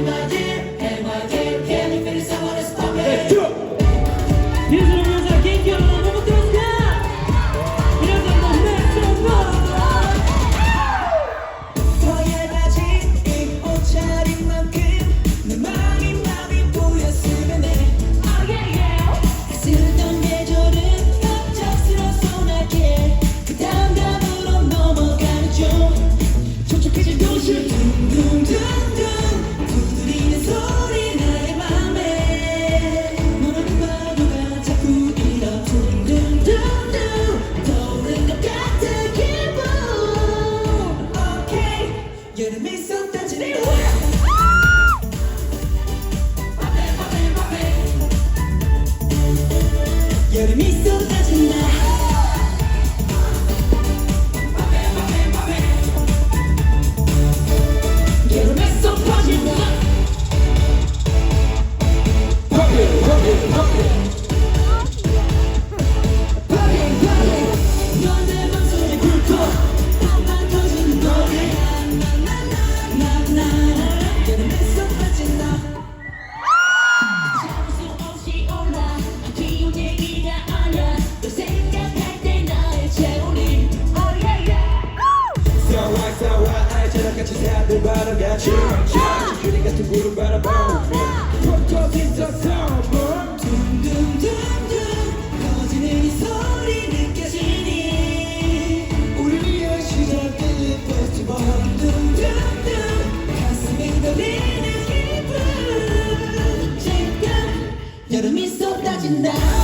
melody. 나 춤춰 그림 같은 구름 푹 터진 저 선물 둥둥둥둥 커지는 이 소리 느껴지니 우리 위해 시작된 페스티벌 둥둥둥 가슴이 떨리는 기분. 지금 여름이 쏟아진다